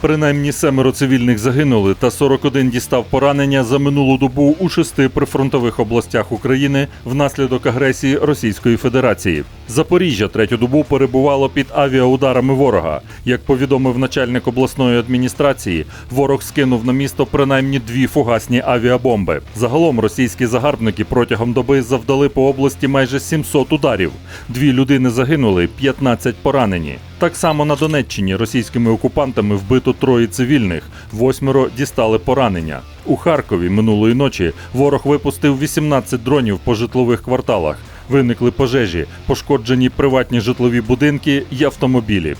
Принаймні семеро цивільних загинули та 41 дістав поранення за минулу добу у шести прифронтових областях України внаслідок агресії Російської Федерації. Запоріжжя третю добу перебувало під авіаударами ворога. Як повідомив начальник обласної адміністрації, ворог скинув на місто принаймні дві фугасні авіабомби. Загалом російські загарбники протягом доби завдали по області майже 700 ударів. Дві людини загинули, 15 поранені. Так само на Донеччині російськими окупантами вбито троє цивільних, восьмеро дістали поранення. У Харкові минулої ночі ворог випустив 18 дронів по житлових кварталах. Виникли пожежі, пошкоджені приватні житлові будинки й автомобілі.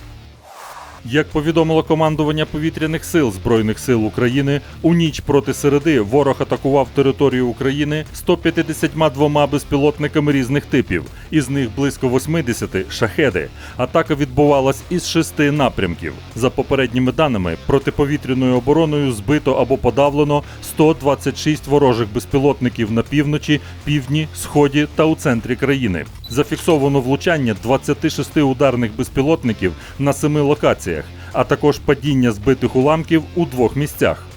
Як повідомило командування повітряних сил Збройних сил України, у ніч проти середи ворог атакував територію України 152 безпілотниками різних типів, із них близько 80 – шахеди. Атака відбувалась із шести напрямків. За попередніми даними, протиповітряною обороною збито або подавлено 126 ворожих безпілотників на півночі, півдні, сході та у центрі країни. Зафіксовано влучання 26 ударних безпілотників на семи локаціях, а також падіння збитих уламків у двох місцях.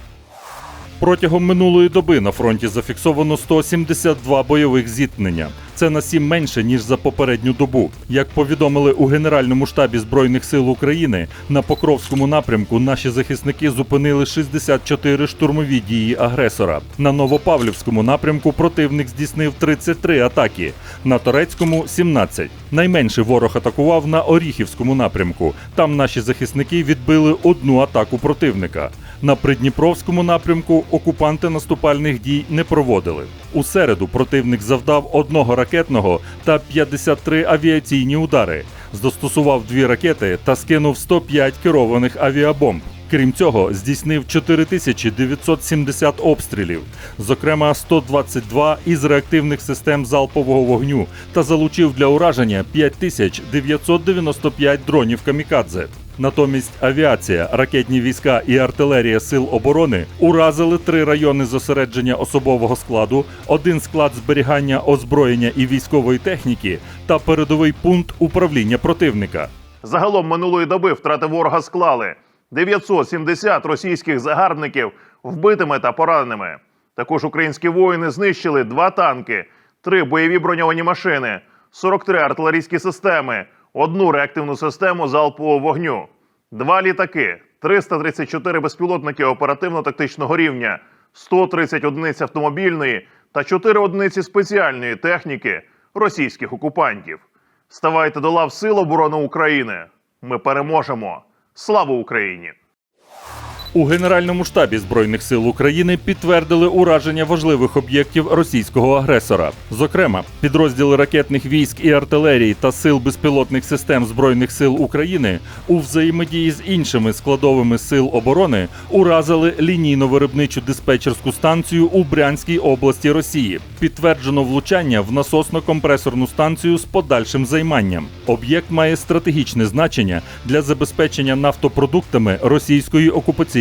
Протягом минулої доби на фронті зафіксовано 172 бойових зіткнення. Це на сім менше ніж за попередню добу. Як повідомили у Генеральному штабі Збройних сил України, на Покровському напрямку наші захисники зупинили 64 штурмові дії агресора. На Новопавлівському напрямку противник здійснив 33 атаки, на Торецькому 17. Найменше ворог атакував на Оріхівському напрямку. Там наші захисники відбили одну атаку противника. На Придніпровському напрямку окупанти наступальних дій не проводили. У середу противник завдав одного ракетного та 53 авіаційні удари, застосував дві ракети та скинув 105 керованих авіабомб. Крім цього, здійснив 4970 обстрілів, зокрема 122 із реактивних систем залпового вогню, та залучив для ураження 5995 дронів камікадзе. Натомість авіація, ракетні війська і артилерія сил оборони уразили три райони зосередження особового складу, один склад зберігання озброєння і військової техніки та передовий пункт управління противника. Загалом минулої доби втрати ворога склали 970 російських загарбників вбитими та пораненими. Також українські воїни знищили два танки, три бойові броньовані машини, 43 артилерійські системи, одну реактивну систему залпового вогню, два літаки, 334 безпілотники оперативно-тактичного рівня, 130 одиниць автомобільної та 4 одиниці спеціальної техніки російських окупантів. Ставайте до лав Сил оборони України. Ми переможемо. Слава Україні! У Генеральному штабі Збройних сил України підтвердили ураження важливих об'єктів російського агресора. Зокрема, підрозділи ракетних військ і артилерії та сил безпілотних систем Збройних сил України у взаємодії з іншими складовими сил оборони уразили лінійно-виробничу диспетчерську станцію у Брянській області Росії. Підтверджено влучання в насосно-компресорну станцію з подальшим займанням. Об'єкт має стратегічне значення для забезпечення нафтопродуктами російської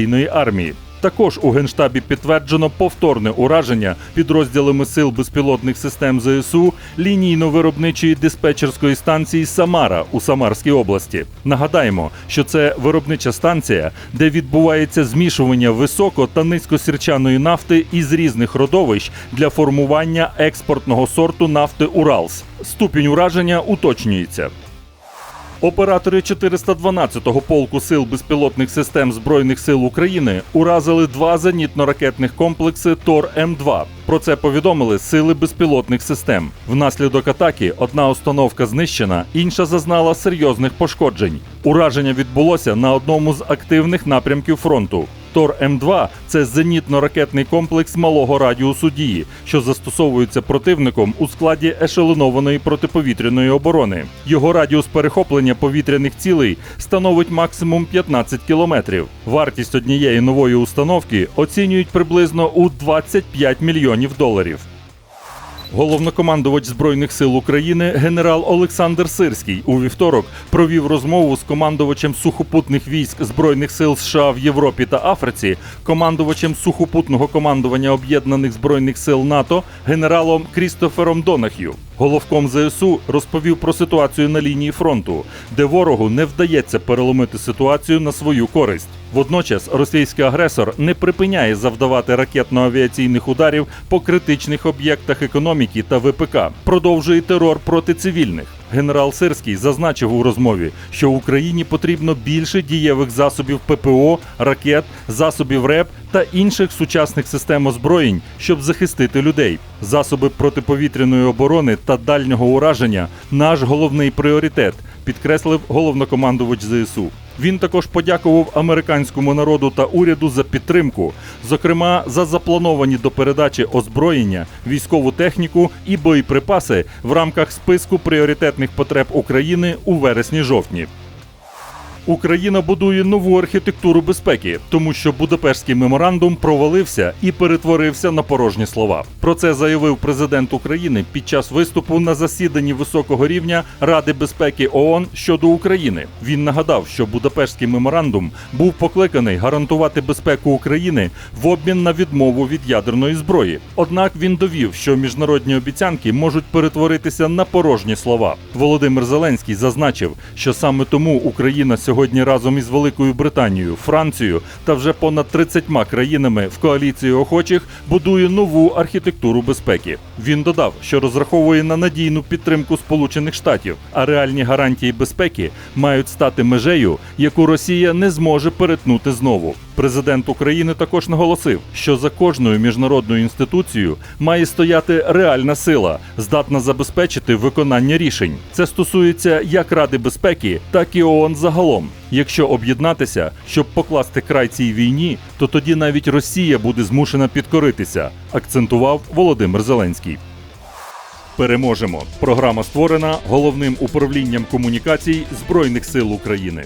окупаційної армії. Також у генштабі підтверджено повторне ураження підрозділами сил безпілотних систем ЗСУ лінійно-виробничої диспетчерської станції Самара у Самарській області. Нагадаємо, що це виробнича станція, де відбувається змішування високо та низькосірчаної нафти із різних родовищ для формування експортного сорту нафти Уралс. Ступінь ураження уточнюється. Оператори 412-го полку сил безпілотних систем Збройних сил України уразили два зенітно-ракетних комплекси Тор М2. Про це повідомили сили безпілотних систем. Внаслідок атаки одна установка знищена, інша зазнала серйозних пошкоджень. Ураження відбулося на одному з активних напрямків фронту. Тор М2 це зенітно-ракетний комплекс малого радіусу дії, що застосовується противником у складі ешелонованої протиповітряної оборони. Його радіус перехоплення повітряних цілей становить максимум 15 кілометрів. Вартість однієї нової установки оцінюють приблизно у 25 мільйонів доларів. Головнокомандувач збройних сил України генерал Олександр Сирський у вівторок провів розмову з командувачем сухопутних військ збройних сил США в Європі та Африці, командувачем сухопутного командування об'єднаних збройних сил НАТО генералом Крістофером Донах'ю. Головком ЗСУ розповів про ситуацію на лінії фронту, де ворогу не вдається переломити ситуацію на свою користь. Водночас російський агресор не припиняє завдавати ракетно-авіаційних ударів по критичних об'єктах економіки та ВПК, продовжує терор проти цивільних. Генерал Сирський зазначив у розмові, що Україні потрібно більше дієвих засобів ППО, ракет, засобів РЕП та інших сучасних систем озброєнь, щоб захистити людей. Засоби протиповітряної оборони та дальнього ураження наш головний пріоритет, підкреслив головнокомандувач ЗСУ. Він також подякував американському народу та уряду за підтримку, зокрема за заплановані до передачі озброєння, військову техніку і боєприпаси в рамках списку пріоритетних потреб України у вересні-жовтні. Україна будує нову архітектуру безпеки, тому що Будапештський меморандум провалився і перетворився на порожні слова. Про це заявив президент України під час виступу на засіданні високого рівня Ради безпеки ООН щодо України. Він нагадав, що Будапештський меморандум був покликаний гарантувати безпеку України в обмін на відмову від ядерної зброї. Однак він довів, що міжнародні обіцянки можуть перетворитися на порожні слова. Володимир Зеленський зазначив, що саме тому Україна сьогодні разом із Великою Британією, Францією та вже понад 30 країнами в коаліції охочих будує нову архітектуру безпеки. Він додав, що розраховує на надійну підтримку Сполучених Штатів, а реальні гарантії безпеки мають стати межею, яку Росія не зможе перетнути знову. Президент України також наголосив, що за кожною міжнародною інституцією має стояти реальна сила, здатна забезпечити виконання рішень. Це стосується як Ради безпеки, так і ООН загалом. Якщо об'єднатися, щоб покласти край цій війні, то тоді навіть Росія буде змушена підкоритися, акцентував Володимир Зеленський. Переможемо. Програма створена головним управлінням комунікацій Збройних сил України.